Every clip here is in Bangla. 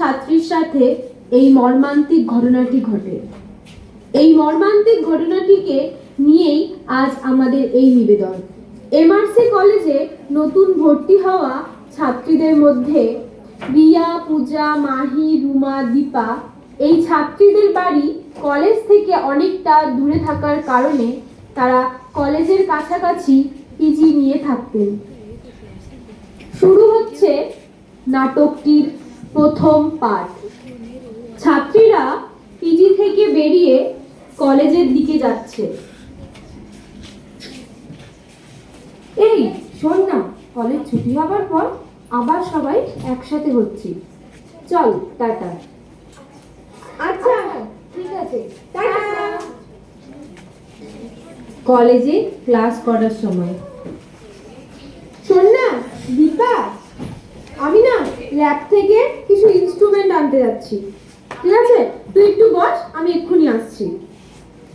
ছাত্রীর সাথে এই মর্মান্তিক ঘটনাটি ঘটে। এই মর্মান্তিক ঘটনাটিকে নিয়েই আজ আমাদের এই নিবেদন। এমআরসি কলেজে নতুন ভর্তি হওয়া ছাত্রীদের মধ্যে রিয়া, পূজা, মাহি, রুমা, দীপা এই ছাত্রীদের বাড়ি কলেজ থেকে অনেকটা দূরে থাকার কারণে তারা কলেজের কাছাকাছি পিজি নিয়ে থাকতেন। শুরু হচ্ছে নাটকটির প্রথম পাঠ। ছাত্রীরা পিজি থেকে বেরিয়ে কলেজের দিকে যাচ্ছে। এই শোন না কলেজ ছুটি হবার পর আবার সবাই একসাথে হচ্ছি। চল টাটা। আচ্ছা ঠিক আছে। টাটা। কলেজে ক্লাস করার সময়। শোন না দীপা আমি না ল্যাব থেকে কিছু ইনস্ট্রুমেন্ট আনতে যাচ্ছি। ঠিক আছে? তুই একটু বস আমি এক্ষুনি আসছি।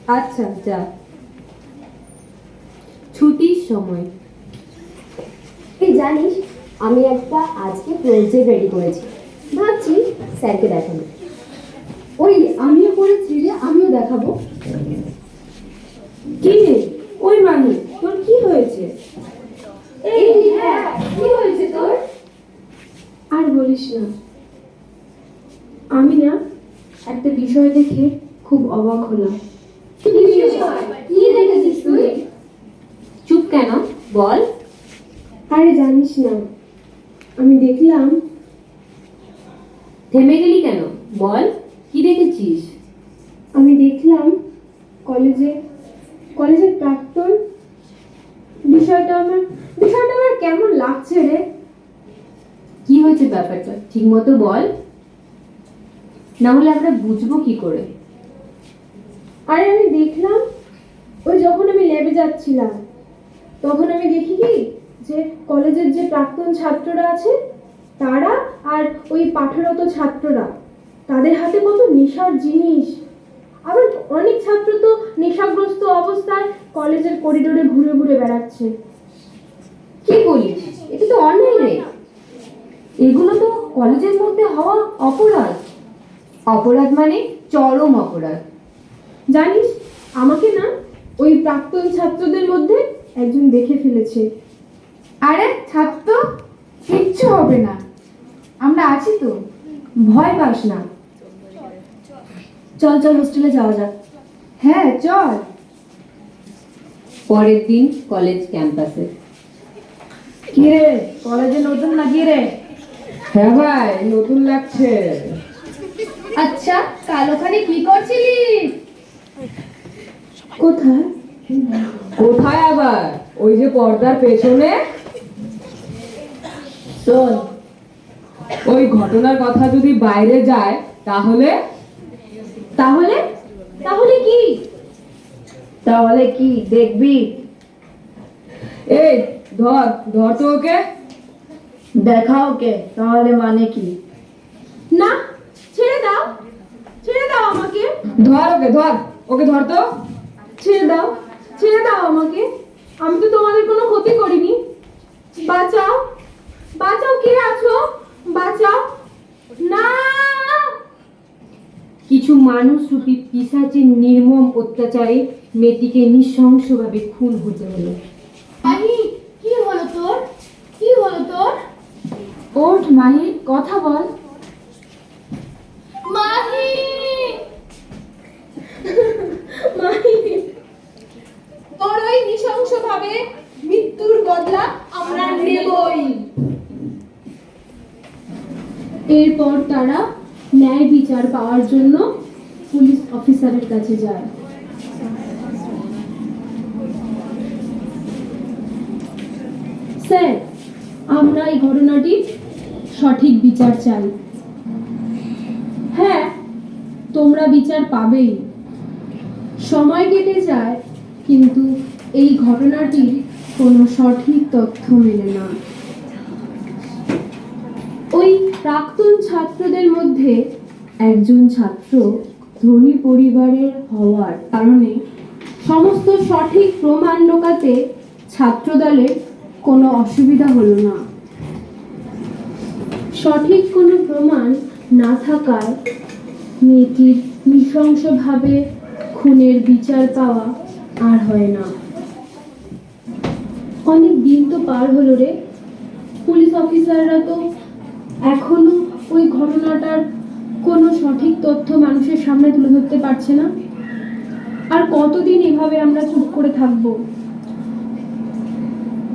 আচ্ছা যা। ছুটির সময়। তুই জানিস আমি একটা আজকে প্রজেক্ট রেডি করেছি। ভাবছি স্যারকে দেখাবো। ওই আমিও করেছি রে আমিও দেখাবো। কি রে? ওই মাহি তোর কি হয়েছে? এই হ্যাঁ কি হয়েছে তোর? আর বলিস না। আমি না একটা বিষয় দেখে খুব অবাক হলাম। কি দেখেছিস তুই? চুপ কেন? বল। আরে জানিস না আমি দেখলাম থেমে গেলি কেন? বল। কি দেখেছিস? আমি দেখলাম কলেজে কলেজের প্রাক্তন বিষয়টা আমার বিষয়টা আমার কেমন লাগছে রে? কি হয়েছে ব্যাপারটা? ঠিক মতো বল। না হলে আমরা বুঝব কি করে? আরে আমি দেখলাম ওই যখন আমি ল্যাবে যাচ্ছিলাম তখন আমি দেখি কি যে কলেজের যে প্রাক্তন ছাত্ররা আছে তারা আর ওই পাঠরত ছাত্ররা তাদের হাতে কত নেশার জিনিস। আবার অনেক ছাত্র তো নেশাগ্রস্ত অবস্থায় কলেজের করিডোরে ঘুরে ঘুরে বেড়াচ্ছে। কি বলিস? এটা তো রে। এগুলো তো কলেজের মধ্যে হওয়া অপরাধ। অপরাধ মানে চরম অপরাধ। জানিস, আমাকে না ওই প্রাক্তন ছাত্রদের মধ্যে একজন দেখে ফেলেছে। আরে, ছাত্র, কিচ্ছু হবে না। আমরা আছি তো। ভয় পাস না। চল চল হোস্টেলে যাওয়া যাক। হ্যাঁ চল। পরের দিন কলেজ ক্যাম্পাসে কি রে কলেজে নতুন নাকি রে? হ্যাঁ ভাই নতুন লাগছে। আচ্ছা কাল ওখানে কি করছিলিস কোথায়? কোথায় আবার? ওই যে পর্দার পেছনে? শোন। ওই ঘটনার কথা যদি বাইরে যায় তাহলে? তাহলে? তাহলে কি? তাহলে কি? দেখবি। এই ধর ধর তো ওকে। দেখা ওকে তাহলে মানে কি? না ছেড়ে দাও। ছেড়ে দাও আমাকে। ধর ওকে ধর। ওকে ধর তো। ছেড়ে দাও। ছেড়ে দাও আমাকে। আমি তো তোমাদের কোনো ক্ষতি করিনি। বাঁচাও। বাঁচাও কে আছো? বাঁচাও। না। কিছু মানুষ রূপী পিসাচের নির্মম অত্যাচারে মেয়েটিকে নৃশংসভাবে খুন হতে হলো। মাহি কি হলো তোর কি হলো তোর ওঠ মাহি কথা বল। মাহি! মাহি! নৃশংসভাবে মৃত্যুর বদলা আমরা নেবই। এরপর তারা ন্যায় বিচার পাওয়ার জন্য পুলিশ অফিসারের কাছে যায়। স্যার আমরা এই ঘটনাটির সঠিক বিচার চাই। হ্যাঁ তোমরা বিচার পাবেই। সময় কেটে যায়, কিন্তু এই ঘটনাটির কোনো সঠিক তথ্য মেলে না। ওই প্রাক্তন ছাত্রদের মধ্যে একজন ছাত্র ধনী পরিবারের হওয়ার কারণে সমস্ত সঠিক প্রমাণ লোকাতে ছাত্রদলের কোনো অসুবিধা হলো না। সঠিক কোনো প্রমাণ না থাকায় মেয়েটির নৃশংসভাবে খুনের বিচার পাওয়া আর হয় না। অনেক দিন তো পার হলো রে। পুলিশ অফিসাররা তো এখনও ওই ঘটনাটার কোনো সঠিক তথ্য মানুষের সামনে তুলে ধরতে পারছে না। আর কতদিন এভাবে আমরা চুপ করে থাকব?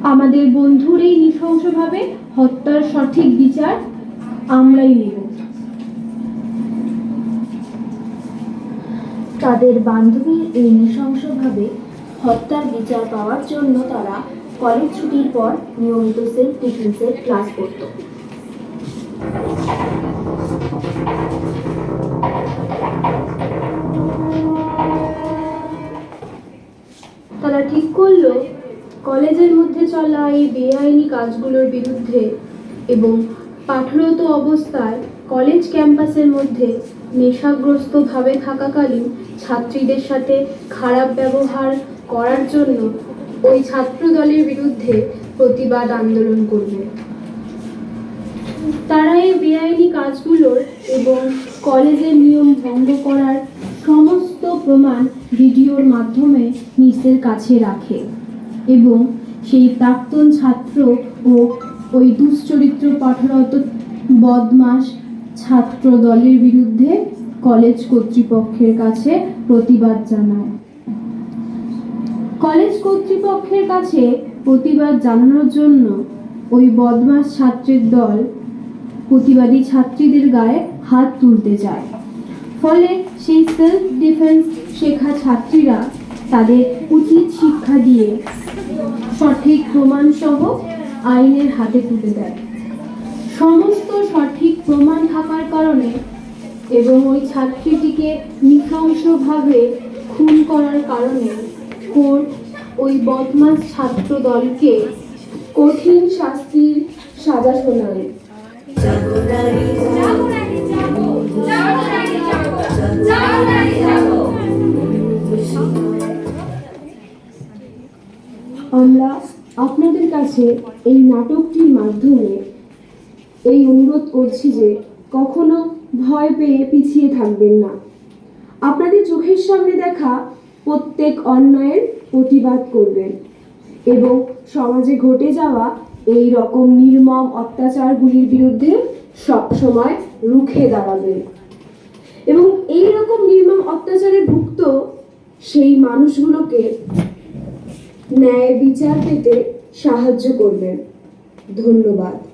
আমাদের বন্ধুর এই নৃশংসভাবে হত্যার সঠিক বিচার আমরাই নেব। তাদের বান্ধবীর এই নৃশংসভাবে হত্যার বিচার পাওয়ার জন্য তারা কলেজ ছুটির পর নিয়মিত সেলফ ডিফেন্সের ক্লাস করত। তারা ঠিক করল, কলেজের মধ্যে চলা এই বেআইনি কাজগুলোর বিরুদ্ধে এবং পাঠরত অবস্থায় কলেজ ক্যাম্পাসের মধ্যে নেশাগ্রস্তভাবে থাকাকালীন ছাত্রীদের সাথে খারাপ ব্যবহার করার জন্য ওই ছাত্র দলের বিরুদ্ধে প্রতিবাদ আন্দোলন করবে। তারা এই বেআইনি কাজগুলোর এবং কলেজের নিয়ম ভঙ্গ করার সমস্ত প্রমাণ ভিডিওর মাধ্যমে নিজের কাছে রাখে এবং সেই প্রাক্তন ছাত্র ও ওই দুশ্চরিত্র পাঠরত বদমাস ছাত্র দলের বিরুদ্ধে কলেজ কর্তৃপক্ষের কাছে প্রতিবাদ জানায়। কলেজ কর্তৃপক্ষের কাছে প্রতিবাদ জানানোর জন্য ওই বদমাস ছাত্রের দল প্রতিবাদী ছাত্রীদের গায়ে হাত তুলতে যায়। ফলে সেই সেলফ ডিফেন্স শেখা ছাত্রীরা তাদের উচিত শিক্ষা দিয়ে সঠিক প্রমাণ সহ আইনের হাতে তুলে দেয়। সমস্ত সঠিক প্রমাণ থাকার কারণে এবং ওই ছাত্রীটিকে নৃশংসভাবে খুন করার কারণে কোর্ট ওই বদমাস ছাত্র দলকে কঠিন শাস্তির সাজা শোনায়। আমরা কাছে এই নাটকটির মাধ্যমে এই অনুরোধ করছি যে কখনো ভয় পেয়ে পিছিয়ে থাকবেন না। আপনাদের চোখের সামনে দেখা প্রত্যেক অন্যায়ের প্রতিবাদ করবেন এবং সমাজে ঘটে যাওয়া এই রকম নির্মম অত্যাচারগুলির বিরুদ্ধে সবসময় রুখে দাঁড়াবেন। এবং এই রকম নির্মম অত্যাচারে ভুক্ত সেই মানুষগুলোকে ন্যায় বিচার পেতে সাহায্য করবেন। ধন্যবাদ।